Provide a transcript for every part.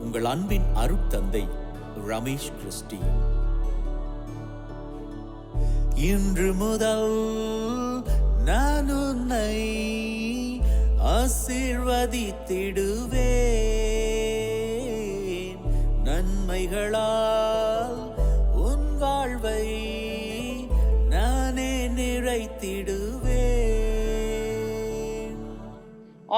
உங்கள் அன்பின் அருட்தந்தை ரமேஷ் கிறிஸ்டி. இன்று முதல் நான் உன்னை ஆசீர்வதித்திடுவேன். நன்மைகளால் உன் வாழ்வை நானே நிறைத்திடு.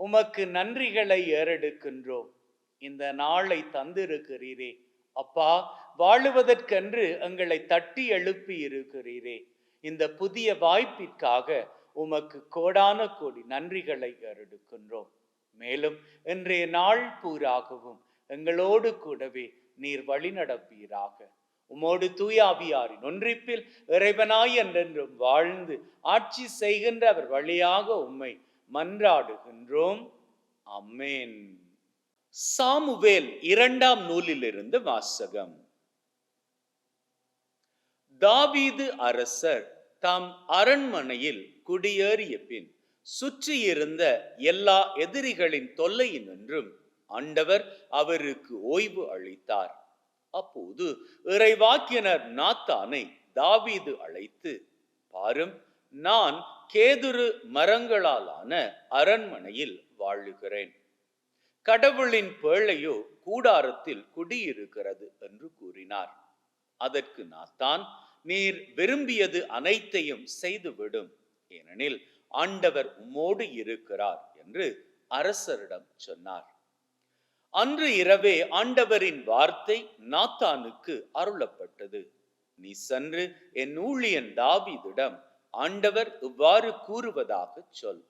உமக்கு நன்றிகளை ஏறெடுக்கின்றோம். இந்த நாளை தந்திருக்கிறீரே. அப்பா வாழுவதற்கென்று எங்களை தட்டி எழுப்பி இருக்கிறீரே இந்த புதிய வாய்ப்பிற்காக உமக்கு கோடான கோடி நன்றிகளை ஏறெடுக்கின்றோம். மேலும் இன்றைய நாள் பூராகவும் எங்களோடு கூடவே நீர் வழி நடப்பீராக உமோடு தூயாவியாரின் ஒன்றிப்பில் இறைவனாய் என்றென்றும் வாழ்ந்து ஆட்சி செய்கின்ற அவர் வழியாக உம்மை மன்றாடுகின்றோம். அம்மேன் சாமுவேல் இரண்டாம் நூலிலிருந்து வாசகம். தாவீது அரசர் தாம் அரண்மனையில் குடியேறிய பின் சுற்றியிருந்த எல்லா எதிரிகளின் தொல்லையினின்றும் ஆண்டவர் அவருக்கு ஓய்வு அளித்தார். அப்போது இறைவாக்கியனர் நாத்தானை தாவீது அழைத்து பாரும் நான் கேதுரு மரங்களாலான அரண்மனையில் வாழுகிறேன். கடவுளின் பேழையோ கூடாரத்தில் குடியிருக்கிறது என்று கூறினார். அதற்கு நாத்தான் நீர் விரும்பியது அனைத்தையும் செய்துவிடும். ஏனெனில் ஆண்டவர் உம்மோடு இருக்கிறார் என்று அரசரிடம் சொன்னார். அன்று இரவே ஆண்டவரின் வார்த்தை நாத்தானுக்கு அருளப்பட்டது. நீ சென்று என் ஊழியன் தாவிதிடம் ஆண்டவர் இவ்வாறு கூறுவதாக சொல்.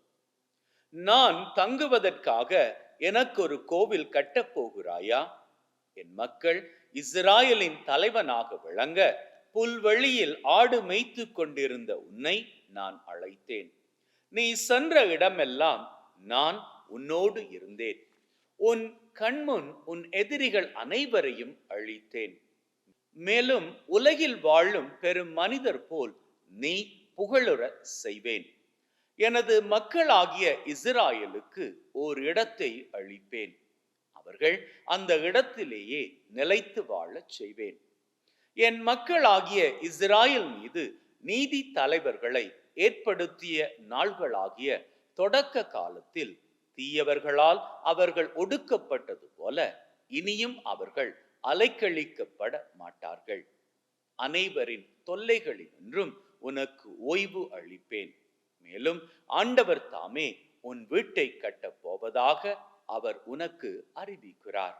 நான் தங்குவதற்காக எனக்கு ஒரு கோவில் கட்டப் போகிறாயா? என் மக்கள் இஸ்ராயலின் தலைவனாக விளங்க புல்வெளியில் ஆடு மேய்த்து கொண்டிருந்த உன்னை நான் அழைத்தேன். நீ சென்ற இடமெல்லாம் நான் உன்னோடு இருந்தேன். உன் கண்முன் உன் எதிரிகள் அனைவரையும் அழித்தேன். மேலும் உலகில் வாழும் பெரும் மனிதர் போல் நீ புகழுற செய்வேன். எனது மக்களாகிய இஸ்ராயலுக்கு ஓர் இடத்தை அளிப்பேன். அவர்கள் அந்த இடத்திலேயே நிலைத்து வாழச் செய்வேன். என் மக்களாகிய இஸ்ராயல் மீது நீதி தலைவர்களை ஏற்படுத்திய நாள்களாகிய தொடக்க காலத்தில் தீயவர்களால் அவர்கள் ஒடுக்கப்பட்டது போல இனியும் அவர்கள் அலைக்கழிக்கப்பட மாட்டார்கள். அனைவரின் தொல்லைகளினின்றும் உனக்கு ஓய்வு அளிப்பேன். மேலும் ஆண்டவர் தாமே உன் வீட்டை கட்டப் போவதாக அவர் உனக்கு அறிவிக்கிறார்.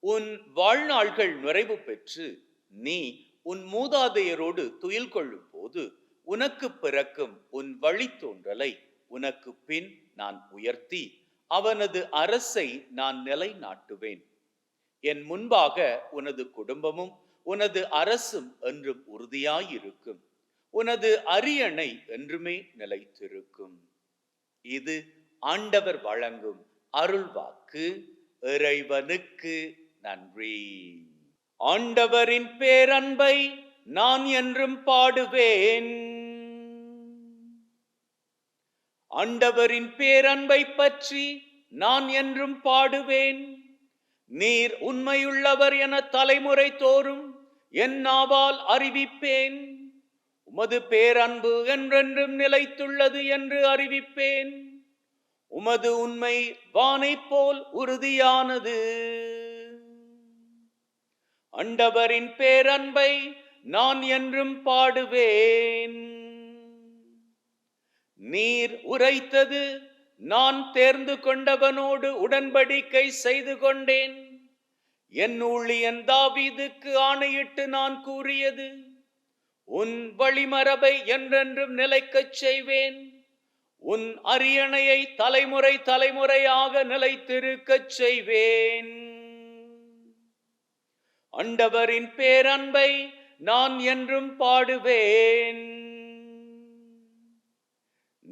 உன் வாழ்நாள்கள் நிறைவு பெற்று நீ உன் மூதாதையரோடு துயில் கொள்ளும் போது உனக்கு பிறக்கும் உன் வழித்தோன்றலை உனக்கு பின் நான் உயர்த்தி அவனது அரசை நான் நிலைநாட்டுவேன். என் முன்பாக உனது குடும்பமும் உனது அரசும் என்றும் உறுதியாயிருக்கும். உனது அரியணை என்றுமே நிலைத்திருக்கும். இது ஆண்டவர் வழங்கும் அருள்வாக்கு. இறைவனுக்கு நன்றி. ஆண்டவரின் பேரன்பை நான் என்றும் பாடுவேன். ஆண்டவரின் பேரன்பை பற்றி நான் என்றும் பாடுவேன். நீர் உண்மையுள்ளவர் என தலைமுறை தோறும் என் நாவால் அறிவிப்பேன். உமது பேரன்பு என்றென்றும் நிலைத்துள்ளது என்று அறிவிப்பேன். உமது உண்மை வானை போல் உறுதியானது. அண்டவரின் பேரன்பை நான் என்றும் பாடுவேன். நீர் உரைத்தது நான் தேர்ந்து கொண்டவனோடு உடன்படிக்கை செய்து கொண்டேன். என் ஊழியன் தாவீதுக்கு ஆணையிட்டு நான் கூறியது உன் வழிமரபை என்றென்றும் நிலைக்கச் செய்வேன். உன் அரியணையை தலைமுறை தலைமுறையாக நிலைத்திருக்கச் செய்வேன். அண்டவரின் பேரன்பை நான் என்றும் பாடுவேன்.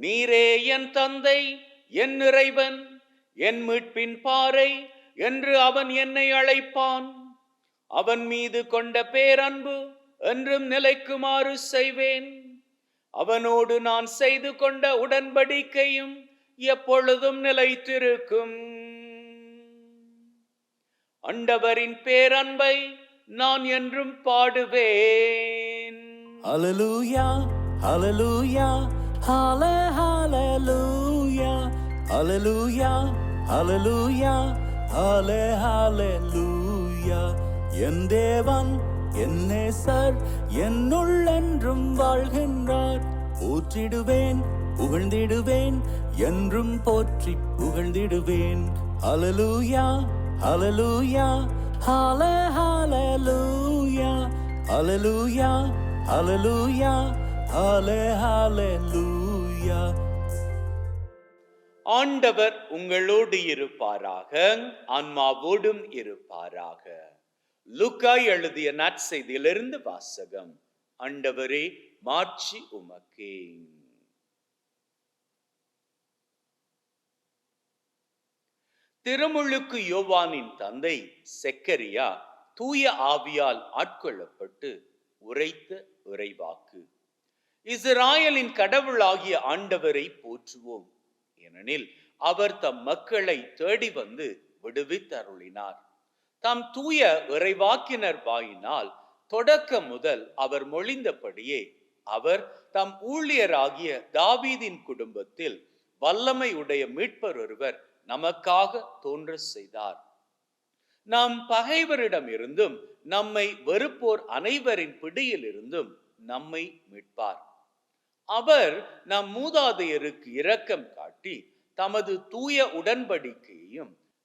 நீரே என் தந்தை என் இறைவன் என் மீட்பின் பாறை என்று அவன் என்னை அழைப்பான். அவன் மீது கொண்ட பேரன்பு என்றும் நிலைக்குமாறு செய்வேன். அவனோடு நான் செய்து கொண்ட உடன்படிக்கையும் எப்பொழுதும் நிலைத்திருக்கும். அண்டவரின் பேரன்பை நான் என்றும் பாடுவேன். அலலூயா அலலூயா ஹால ஹாலலூயா அலலூயா அலலூயா ஹால ஹாலலூயா என் தேவன் என்னே சார் என்னுள் என்றும் வாழ்கின்றார். போற்றிடுவேன் புகழ்ந்திடுவேன் என்றும் போற்றி புகழ்ந்திடுவேன். அலலூயா அலலூயா ஹால ஹாலலூயா அலலூயா அலலூயா ஹால ஹாலலூயா ஆண்டவர் உங்களோடு இருப்பாராக ஆன்மாவோடும் இருப்பாராக. லுக்காய் எழுதிய நற்செய்தியிலிருந்து வாசகம். ஆண்டவரே மாட்சி உமக்கே. திருமுழுக்கு யோவானின் தந்தை செக்கரியா தூய ஆவியால் ஆட்கொள்ளப்பட்டு உரைத்த உரைவாக்கு இஸ்ராயலின் கடவுளாகிய ஆண்டவரை போற்றுவோம். ஏனெனில் அவர் தம் மக்களை தேடி வந்து விடுவித்தருளினார். தம் தூய இறைவாக்கினர் வாயினால் தொடக்க முதல் அவர் மொழிந்தபடியே அவர் தம் ஊழியராகிய தாவீதின் குடும்பத்தில் வல்லமை உடைய மீட்பர் ஒருவர் நமக்காக தோன்ற செய்தார். நாம் பகைவரிடம் இருந்தும் நம்மை வெறுப்போர் அனைவரின் பிடியில் இருந்தும் நம்மை மீட்பார். அவர் நம் மூதாதையருக்கு இரக்கம் காட்டி தமது தூய உடன்படிக்கையையும்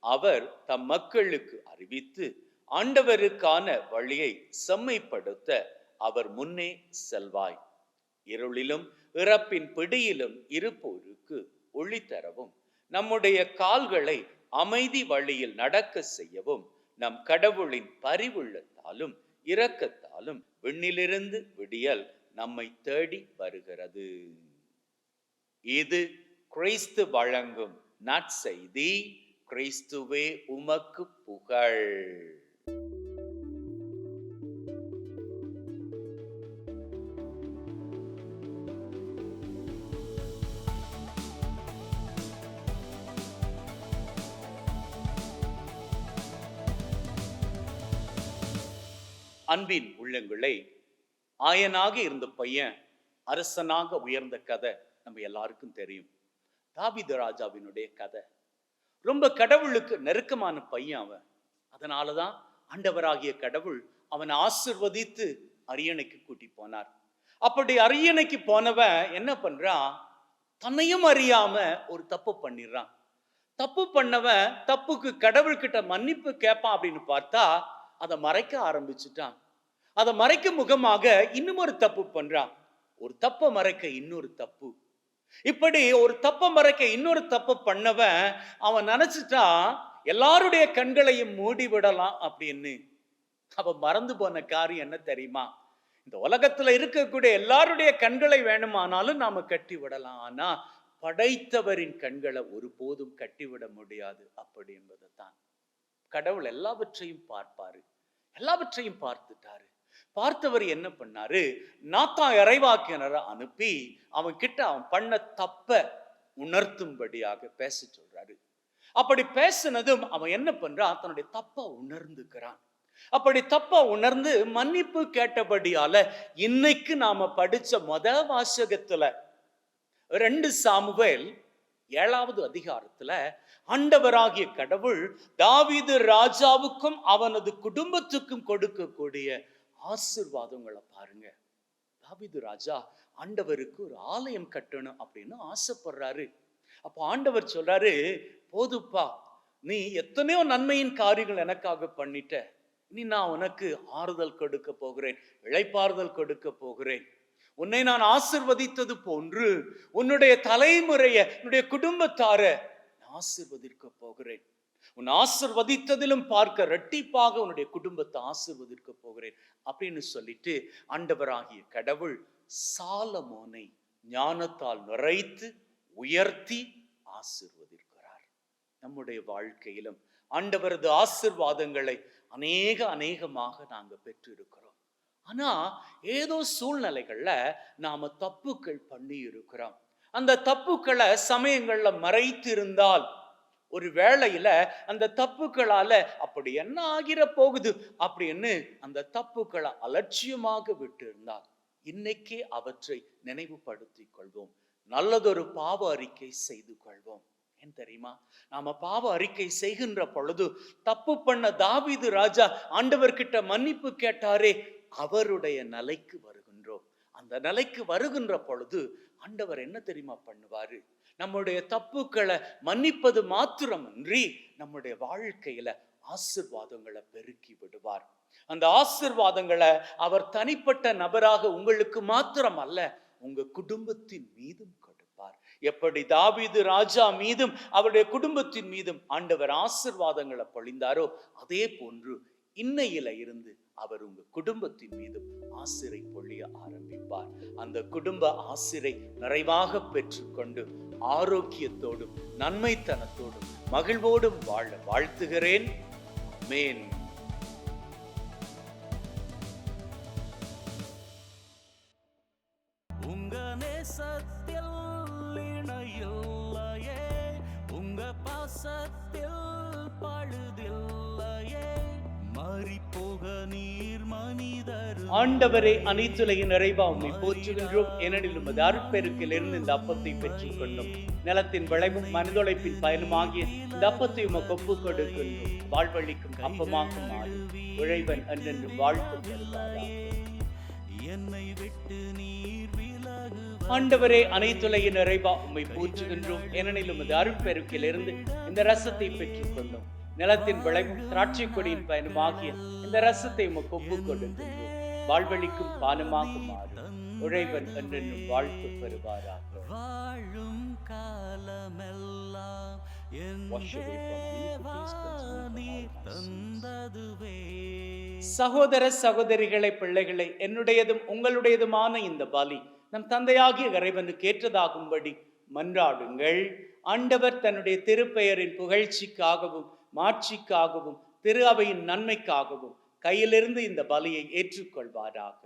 அவர் தம் மக்களுக்கு அறிவித்து ஆண்டவருக்கான வழியை செம்மைப்படுத்த அவர் முன்னே செல்வாய். இருளிலும் இறப்பின் பிடியிலும் இருப்போருக்கு ஒளி தரவும். நம்முடைய கால்களை அமைதி வழியில் நடக்க செய்யவும். நம் கடவுளின் பரிவுள்ளத்தாலும் இரக்கத்தாலும் விண்ணிலிருந்து விடியல் நம்மை தேடி வருகிறது. இது கிறிஸ்து வழங்கும் நற்செய்தி. கிறிஸ்துவே உமக்கு புகழ். அன்பின் உள்ளங்களை ஆயனாக இருந்த பையன் அரசனாக உயர்ந்த கதை நம்ம எல்லாருக்கும் தெரியும். தாபித ராஜாவினுடைய கதை. ரொம்ப கடவுளுக்கு நெருக்கமான பையன் அவன். அதனாலதான் ஆண்டவராகிய கடவுள் அவனை ஆசிர்வதித்து அரியணைக்கு கூட்டி போனார். அப்படி அரியணைக்கு போனவன் என்ன பண்றான் தன்னையும் அறியாம ஒரு தப்பு பண்ணிடுறான். தப்பு பண்ணவன் தப்புக்கு கடவுள்கிட்ட மன்னிப்பு கேட்பான் அப்படின்னு பார்த்தா அதை மறைக்க ஆரம்பிச்சுட்டான். அதை மறைக்கும் முகமாக இன்னும் ஒரு தப்பு பண்றான். ஒரு தப்பை மறைக்க இன்னொரு தப்பு. இப்படி ஒரு தப்பை மறைக்க இன்னொரு தப்பு பண்ணவன் அவன் நினைச்சிட்டா எல்லாருடைய கண்களையும் மூடி விடலாம் அப்படின்னு. அவன் மறந்து போன காரியம் என்ன தெரியுமா? இந்த உலகத்துல இருக்கக்கூடிய எல்லாருடைய கண்களை வேணுமானாலும் நாம கட்டி விடலாம். ஆனா படைத்தவரின் கண்களை ஒருபோதும் கட்டிவிட முடியாது அப்படி என்பது தான் கடவுள் எல்லாவற்றையும் பார்ப்பாரு. எல்லாவற்றையும் பார்த்துட்டாரு. பார்த்தவர் என்ன பண்ணாரு? நாத்தான் இறைவாக்கினரை அனுப்பி அவன் கிட்ட அவன் பண்ண தப்ப உணர்த்தும்படியாக பேச சொல்றாரு. அப்படி பேசினதும் அவன் என்ன பண்றான்? தன்னுடைய தப்ப உணர்ந்துக்கிறான். அப்படி தப்பா உணர்ந்து மன்னிப்பு கேட்டபடியால இன்னைக்கு நாம படிச்ச மொத வாசகத்துல ரெண்டு சாமுவேல் ஏழாவது அதிகாரத்துல ஆண்டவராகிய கடவுள் தாவீது ராஜாவுக்கும் அவனது குடும்பத்துக்கும் கொடுக்கக்கூடிய ஆசிர்வாதங்களை பாருங்க. தாவிது ராஜா ஆண்டவருக்கு ஒரு ஆலயம் கட்டணும் அப்படின்னு ஆசைப்படுறாரு. அப்போ ஆண்டவர் சொல்றாரு போதுப்பா நீ எத்தனையோ நன்மையின் காரியங்கள் எனக்காக பண்ணிட்ட. இனி நான் உனக்கு ஆறுதல் கொடுக்க போகிறேன் இழைப்பாறுதல் கொடுக்க போகிறேன். உன்னை நான் ஆசிர்வதித்தது போன்று உன்னுடைய தலைமுறைய உன்னுடைய குடும்பத்தார நான் ஆசிர்வதிக்க போகிறேன். உன் ஆசிர்வதித்ததிலும் பார்க்க ரெட்டிப்பாக உன்னுடைய குடும்பத்தை ஆசிர்வதிக்க போகிறேன் அப்படின்னு சொல்லிட்டு ஆண்டவராகிய கடவுள் சாலமோனை ஞானத்தால் நிறைத்து உயர்த்தி ஆசிர்வதிக்கிறார் நம்முடைய வாழ்க்கையிலும். ஆண்டவரது ஆசிர்வாதங்களை அநேக அநேகமாக நாங்க பெற்றிருக்கிறோம். ஆனா ஏதோ சூழ்நிலைகள்ல நாம தப்புக்கள் பண்ணி இருக்கிறோம் அந்த தப்புக்களை சமயங்கள்ல மறைத்திருந்தால் ஒரு வேளையில அந்த தப்புக்களால அப்படி என்ன ஆகிற போகுது அப்படின்னு அந்த தப்புக்களை அலட்சியமாக விட்டு இருந்தால் இன்னைக்கே அவற்றை நினைவுபடுத்திக் கொள்வோம். நல்லதொரு பாவ அறிக்கை செய்து கொள்வோம். ஏன் தெரியுமா? நாம பாவ அறிக்கை செய்கின்ற பொழுது தப்பு பண்ண தாவிது ராஜா ஆண்டவர்கிட்ட மன்னிப்பு கேட்டாரே அவருடைய நிலைக்கு வருகின்றோம். அந்த நிலைக்கு வருகின்ற பொழுது ஆண்டவர் என்ன தெரியுமா பண்ணுவாரு? நம்முடைய தப்புக்களை மன்னிப்பது மாத்திரமன்றி நம்முடைய வாழ்க்கையில ஆசிர்வாதங்களை பெருக்கி விடுவார். அந்த ஆசிர்வாதங்களை அவர் தனிப்பட்ட நபராக உங்களுக்கு மாத்திரம் அல்ல உங்க குடும்பத்தின் மீதும் கொடுப்பார். எப்படி தாவிது ராஜா மீதும் அவருடைய குடும்பத்தின் மீதும் ஆண்டவர் ஆசிர்வாதங்களை பொழிந்தாரோ அதே போன்று இன்னையில இருந்து அவர் உங்க குடும்பத்தின் மீதும் ஆசிரை பொழிய ஆரம்பிப்பார். அந்த குடும்ப ஆசிரை நிறைவாக பெற்றுக்கொண்டு ஆரோக்கியத்தோடும் நன்மைத்தனத்தோடும் மகிழ்வோடும் வாழ வாழ்த்துகிறேன். மேன் உங்க நேசத்தில் இணையில்லையே உங்க பாசத்தில் பழுதில்லையே ஆண்டவரே அனைத்துலகின் நிறைவா உம்மை போற்றுகின்றோம். ஏனெனில் உமது அருட்பெருக்கில் இருந்து இந்த அப்பத்தை பெற்றுக் கொண்டோம் நிலத்தின் விளைவும் மனிதொழைப்பின் பயனுமாகிய இந்த அப்பத்தை உமக்கு ஒப்புக் கொடுக்கின்றோம் வாழ்வழிக்கும் அப்பமாக மாறி உழைவன் என்றென்று வாழ்த்து என்னை விட்டு நீர் ஆண்டவரே அனைத்துலகின் நிறைவா உம்மை போற்றுகின்றோம். ஏனெனில் உமது அருட்பெருக்கில் இருந்து இந்த ரசத்தை பெற்றுக் கொண்டோம் நிலத்தின் விளைவும் திராட்சை கொடியின் பயனுமாகிய இந்த ரசத்தை உமக்கு ஒப்புக் கொடுக்கின்றோம் வாழ்வழிக்கும் பானமாக மாறும். உழைவன் என்றென்றும் வாழ்த்து பெறுவாராக. வாழும் காலமெல்லாம் சகோதர சகோதரிகளை பிள்ளைகளை என்னுடையதும் உங்களுடையதுமான இந்த பலி நம் தந்தையாகிய இறைவனுக்கு ஏற்றதாகும்படி மன்றாடுங்கள். ஆண்டவர் தன்னுடைய திருப்பெயரின் புகழ்ச்சிக்காகவும் மாட்சிக்காகவும் திரு அவையின் நன்மைக்காகவும் கையிலிருந்து இந்த பலியை ஏற்றுக்கொள்வாராக.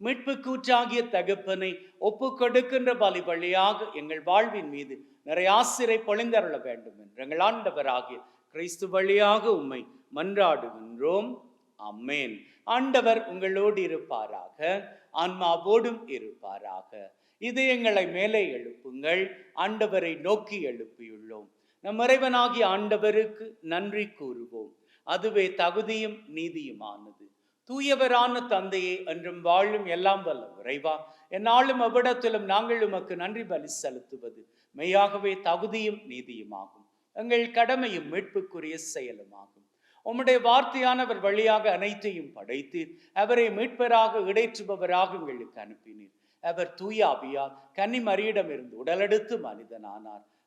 மீட்பு கூற்றாகிய தகப்பனை ஒப்பு கொடுக்கின்ற பலி வழியாக எங்கள் வாழ்வின் மீது நிறைய ஆசிரை பொழிந்தருள வேண்டும் என்று எங்கள் ஆண்டவராகிய கிறிஸ்து வழியாக உம்மை மன்றாடுகின்றோம். அம்மேன் ஆண்டவர் உங்களோடு இருப்பாராக ஆன்மாவோடும் இருப்பாராக. இதயங்களை மேலே எழுப்புங்கள் ஆண்டவரை நோக்கி எழுப்பியுள்ளோம். நம் இறைவனாகிய ஆண்டவருக்கு நன்றி கூறுவோம். அதுவே தகுதியும் நீதியுமானது. தூயவரான தந்தையே என்றும் வாழும் எல்லாம் வல்ல விரைவா என்னாலும் அவ்விடத்திலும் நாங்கள் உமக்கு நன்றி பலி செலுத்துவது. மெய்யாகவே தகுதியும் நீதியுமாகும். எங்கள் கடமையும் மீட்புக்குரிய செயலுமாகும். உம்முடைய வார்த்தையானவர் வழியாக அனைத்தையும் படைத்தீர். அவரை மீட்பராக இடைற்றுபவராக எங்களுக்கு அனுப்பினீர். அவர் தூயாவியார் கன்னிமரியிடமிருந்து உடலெடுத்து மனிதனானார்.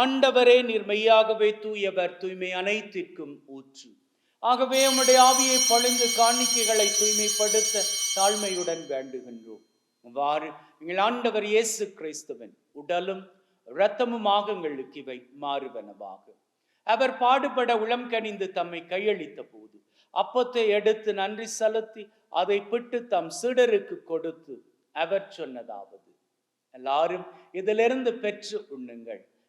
ஆண்டவரே நீர் மெய்யாகவே தூயவர் தூய்மை அனைத்திற்கும் ஊற்று. ஆகவே உம்முடைய ஆவியை பழுந்து காணிக்கைகளை தூய்மைப்படுத்த தாழ்மையுடன் வேண்டுகின்றோம். அவ்வாறு எங்கள் ஆண்டவர் இயேசு கிறிஸ்துவன் உடலும் இரத்தமுமாக எங்களுக்கு இவை மாறுவனவாக. அவர் பாடுபட உளம் கனிந்து தம்மை கையளித்த போது அப்பத்தை எடுத்து நன்றி செலுத்தி அதை பிட்டு தம் சீடருக்கு கொடுத்து அவர் சொன்னதாவது எல்லாரும் இதிலிருந்து பெற்று உண்ணுங்கள்.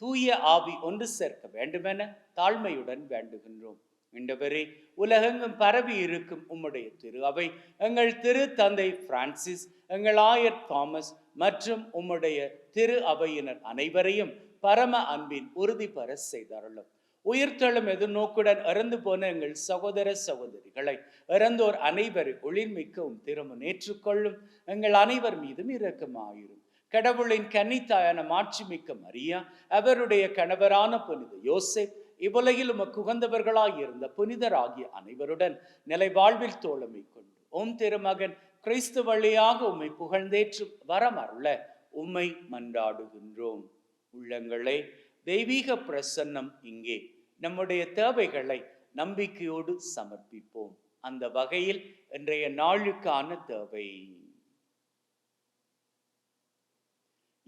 தூய ஆவி ஒன்று சேர்க்க வேண்டுமென தாழ்மையுடன் வேண்டுகின்றோம். இண்டவரே உலகெங்கும் பரவி இருக்கும் உம்முடைய திரு அவை எங்கள் திரு தந்தை பிரான்சிஸ் எங்கள் ஆயர் தாமஸ் மற்றும் உம்முடைய திரு அவையினர் அனைவரையும் பரம அன்பின் உறுதி பெற செய்தாருளும். உயிர்த்தெழும் எதிர்நோக்குடன் இறந்து போன எங்கள் சகோதர சகோதரிகளை இறந்தோர் அனைவரை ஒளிர்மிக்கவும் திருமணம் ஏற்றுக்கொள்ளும். எங்கள் அனைவர் மீதும் இரக்கமாயிரும். கடவுளின் கன்னித்தாயான மாட்சிமிக்க மரியா அவருடைய கணவரான புனித யோசேப் இவ்வுலகில் உமக்கு உகந்தவர்களாய் இருந்த புனிதராகிய அனைவருடன் நிலை வாழ்வில் தோழமை கொண்டு ஓம் திருமகன் கிறிஸ்து வழியாக உம்மை புகழ்ந்தேற்று வரமருள உம்மை மன்றாடுகின்றோம். உள்ளங்களே தெய்வீக பிரசன்னம் இங்கே. நம்முடைய தேவைகளை நம்பிக்கையோடு சமர்ப்பிப்போம். அந்த வகையில் இன்றைய நாளுக்கான தேவை.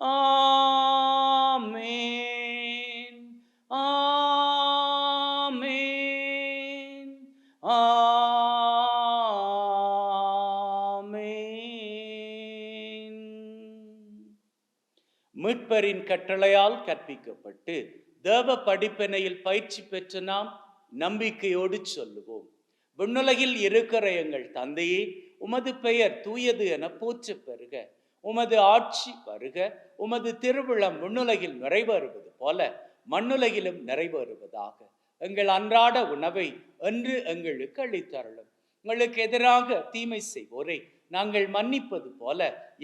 ஆமென் ஆமென் ஆமென் மீட்பரின் கட்டளையால் கற்பிக்கப்பட்டு தேவ படிப்பினையில் பயிற்சி பெற்று நாம் நம்பிக்கையோடு சொல்லுவோம். விண்ணுலகில் இருக்கிற எங்கள் தந்தையே உமது பெயர் தூயது என போற்று பெறுக. உமது ஆட்சி வருக. உமது திருவிழம் விண்ணுலகில் நிறைவேறுவது போல மண்ணுலகிலும் நிறைவேறுவதாக எங்கள் அன்றாட உணவை என்று எங்களுக்கு அளித்தருளும். உங்களுக்கு எதிராக தீமை செய்வோரை நாங்கள் மன்னிப்பது போல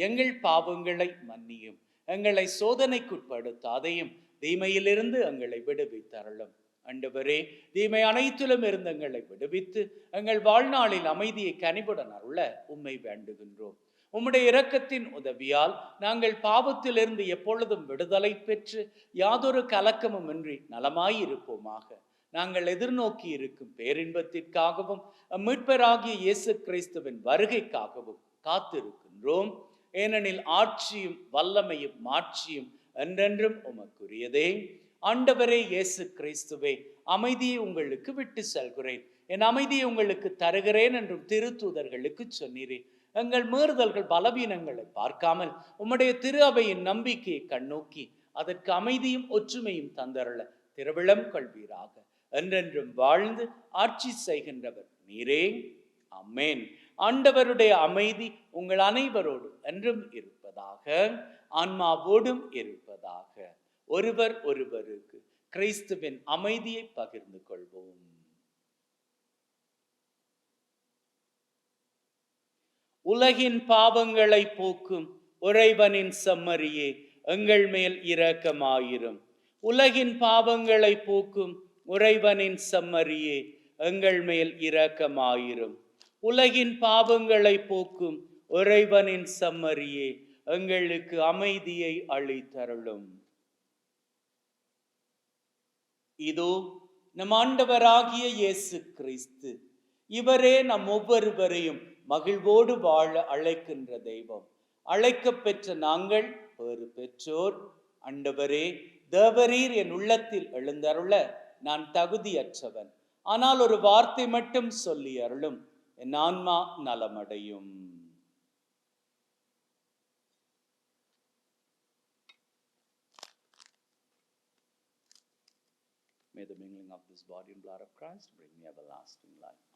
எங்கள் பாவங்களை மன்னியும். எங்களை சோதனைக்குட்படுத்தாதையும் தீமையிலிருந்து எங்களை விடுவித்தருளும். ஆண்டவரே தீமை அனைத்திலும் இருந்து எங்களை விடுவித்து எங்கள் வாழ்நாளில் அமைதியை கனிவுடன் அருள உண்மை வேண்டுகின்றோம். உம்முடைய இரக்கத்தின் உதவியால் நாங்கள் பாவத்திலிருந்து எப்பொழுதும் விடுதலை பெற்று யாதொரு கலக்கமும் இன்றி நலமாயிருப்போமாக. நாங்கள் எதிர்நோக்கி இருக்கும் பேரின்பத்திற்காகவும் மீட்பராகிய இயேசு கிறிஸ்துவின் வருகைக்காகவும் காத்திருக்கின்றோம். ஏனெனில் ஆட்சியும் வல்லமையும் மாட்சியும் என்றென்றும் உமக்குரியதே. ஆண்டவரே இயேசு கிறிஸ்துவே அமைதியை உங்களுக்கு விட்டு செல்கிறேன். என் அமைதியை உங்களுக்கு தருகிறேன் என்றும் திருத்தூதர்களுக்கு சொன்னீரேன் எங்கள் மீறுதல்கள் பலவீனங்களை பார்க்காமல் உம்முடைய திரு அவையின் நம்பிக்கையை கண்ணோக்கி அதற்கு அமைதியும் ஒற்றுமையும் தந்தருள திருவிழம் கல்வீராக என்றென்றும் வாழ்ந்து ஆட்சி செய்கின்றவர் நீரே. அம்மேன் ஆண்டவருடைய அமைதி உங்கள் அனைவரோடும் என்றும் இருப்பதாக ஆன்மாவோடும் இருப்பதாக. ஒருவர் ஒருவருக்கு கிறிஸ்துவின் அமைதியை பகிர்ந்து கொள்வோம். உலகின் பாவங்களை போக்கும் உறைவனின் செம்மறியே எங்கள் மேல் இரக்கமாயிரும். உலகின் பாவங்களை போக்கும் உறைவனின் செம்மறியே எங்கள் மேல் இரக்கமாயிரும். உலகின் பாவங்களை போக்கும் உறைவனின் செம்மறியே எங்களுக்கு அமைதியை அளித்தருளும். இதோ நம் ஆண்டவராகிய இயேசு கிறிஸ்து. இவரே நம் ஒவ்வொருவரையும் மகிழ்வோடு வாழ அழைக்கின்ற தெய்வம். அழைக்கப் பெற்ற நாங்கள் பேறு பெற்றோர். அண்டவரே தேவரீர் என் உள்ளத்தில் எழுந்தருள நான் தகுதியற்றவன். ஆனால் ஒரு வார்த்தை மட்டும் சொல்லி அருளும். என் ஆன்மா நலமடையும். May the mingling of this body and blood of Christ bring me everlasting life.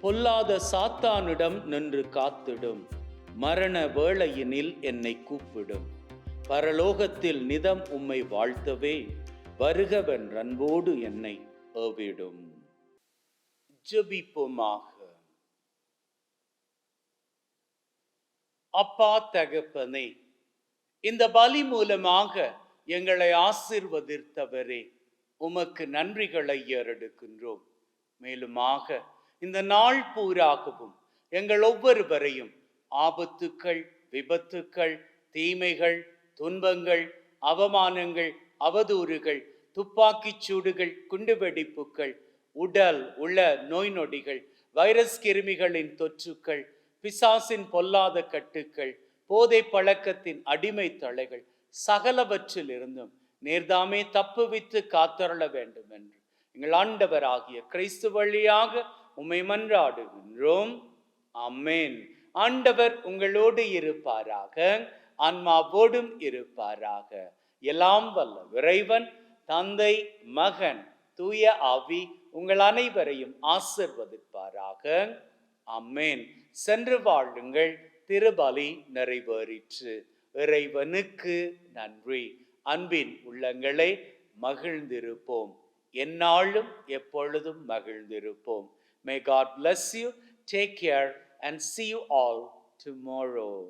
பொல்லாத சாத்தானிடம் நின்று காத்திடும். மரண வேளையினில் என்னை கூப்பிடும். பரலோகத்தில் நிதம் உம்மை வாழ்த்தவே வருகவன் அன்போடு என்னை ஏவிடும். ஜபிப்போமாக. அப்பா தகப்பனே இந்த பலி மூலமாக எங்களை ஆசிர்வதித்தவரே உமக்கு நன்றிகளை ஏறெடுக்கின்றோம். மேலுமாக இந்த நாள் பூராகவும் எங்கள் ஒவ்வொருவரையும் ஆபத்துக்கள் விபத்துக்கள் தீமைகள் துன்பங்கள் அவமானங்கள் அவதூறுகள் துப்பாக்கிச் சூடுகள் குண்டுவெடிப்புகள் உடல் உள்ள நோய் நொடிகள் வைரஸ் கிருமிகளின் தொற்றுக்கள் பிசாசின் பொல்லாத கட்டுக்கள் போதை பழக்கத்தின் அடிமை தலைகள் சகலவற்றில் இருந்தும் நேர்தாமே தப்புவித்து காத்தருள வேண்டும் என்று எங்கள் ஆண்டவராகிய கிறிஸ்து வழியாக உமை மன்றாடுகின்றோம் அம்மேன் ஆண்டவர் உங்களோடு இருப்பாராக. ஆன்மாவோடும் இருப்பாராக. எல்லாம் வல்ல இறைவன் தந்தை மகன் தூய ஆவி உங்கள் அனைவரையும் ஆசிர்வதிப்பாராக. அம்மேன் சென்று வாழுங்கள் திருபலி நிறைவேறிற்று. இறைவனுக்கு நன்றி. அன்பின் உள்ளங்களை மகிழ்ந்திருப்போம். எந்நாளும் எப்பொழுதும் மகிழ்ந்திருப்போம். May God bless you. Take care and see you all tomorrow.